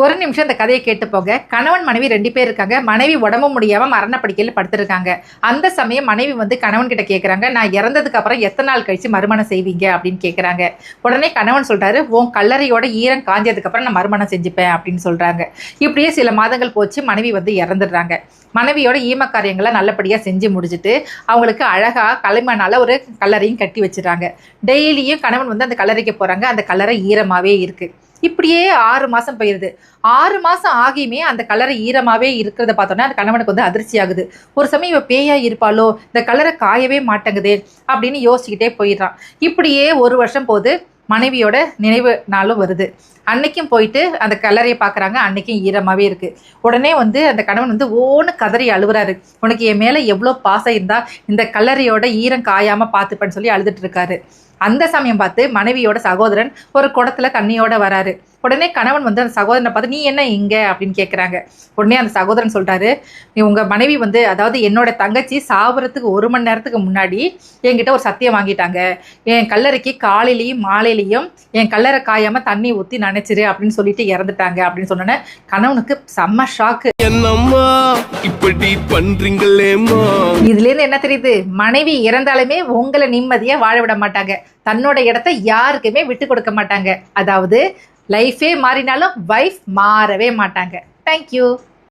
ஒரு நிமிஷம் இந்த கதையை கேட்டு போக கணவன் மனைவி ரெண்டு பேர் இருக்காங்க. மனைவி உடம்பு முடியாம மரணப்படுக்கையில் படுத்திருக்காங்க. அந்த சமயம் மனைவி வந்து கணவன் கிட்ட கேட்குறாங்க நான் இறந்ததுக்கு அப்புறம் எத்தனை நாள் கழிச்சு மறுமணம் செய்வீங்க? அப்படின்னு கேட்குறாங்க உடனே கணவன் சொல்றாரு உன் கல்லறையோட ஈரம் காஞ்சதுக்கு அப்புறம் நான் மறுமணம் செஞ்சுப்பேன் அப்படின்னு சொல்றாங்க. இப்படியே சில மாதங்கள் போச்சு மனைவி வந்து இறந்துடுறாங்க. மனைவியோட ஈம காரியங்களை நல்லபடியாக செஞ்சு முடிச்சுட்டு அவங்களுக்கு அழகாக கலைமனால ஒரு கல்லறையும் கட்டி வச்சுறாங்க டெய்லியும் கணவன் வந்து அந்த கல்லறைக்கு போகிறாங்க அந்த கல்லறை ஈரமாகவே இருக்குது இப்படியே ஆறு மாதம் போயிருது. ஆறு மாதம் ஆகியுமே அந்த கலரை ஈரமாகவே இருக்கிறத பார்த்தோன்னா அந்த கணவனுக்கு வந்து அதிர்ச்சி ஆகுது. ஒரு சமயம் இவ பேயாக இருப்பாளோ இந்த கலரை காயவே மாட்டேங்குதே அப்படின்னு யோசிச்சுக்கிட்டே போயிடுறான். இப்படியே ஒரு வருஷம் போது மனைவியோட நினைவு நாளும் வருது. அன்னைக்கும் போயிட்டு அந்த கல்லறையை பார்க்குறாங்க அன்னைக்கும் ஈரமாகவே இருக்குது உடனே வந்து அந்த கணவன் வந்து ஓன்னு கதறி அழுவுறாரு. உனக்கு என் மேலே எவ்வளோ பாசம் இருந்தால் இந்த கல்லறையோட ஈரம் காயாமல் பார்த்துப்பேன்னு சொல்லி அழுதுட்டு இருக்காரு. அந்த சமயம் பார்த்து மனைவியோட சகோதரன் ஒரு குடத்துல தண்ணியோட வராரு. உடனே கணவன் வந்து அந்த சகோதரனை பார்த்து நீ என்ன இங்க? அப்படின்னு கேட்குறாங்க உடனே அந்த சகோதரன் சொல்றாரு நீ உங்க மனைவி வந்து அதாவது என்னோட தங்கச்சி சாவறதுக்கு ஒரு மணி நேரத்துக்கு முன்னாடி என்கிட்ட ஒரு சத்தியம் வாங்கிட்டாங்க. என் கல்லறைக்கு காலையிலையும் மாலையிலையும் என் கல்லறை காயாம தண்ணி ஊற்றி நினைச்சிரு அப்படின்னு சொல்லிட்டு இறந்துட்டாங்க அப்படின்னு சொன்னோன்னே கணவனுக்கு செம்ம ஷாக்கு என்னம்மா இப்படி பண்றீங்களேம்மா? இதுல இருந்து என்ன தெரியுது? மனைவி இறந்தாலுமே உங்களை நிம்மதியா வாழ விட மாட்டாங்க. தன்னோட இடத்த யாருக்குமே விட்டு கொடுக்க மாட்டாங்க. அதாவது லைஃபே மாறினாலும் வைஃப் மாறவே மாட்டாங்க. தேங்க்யூ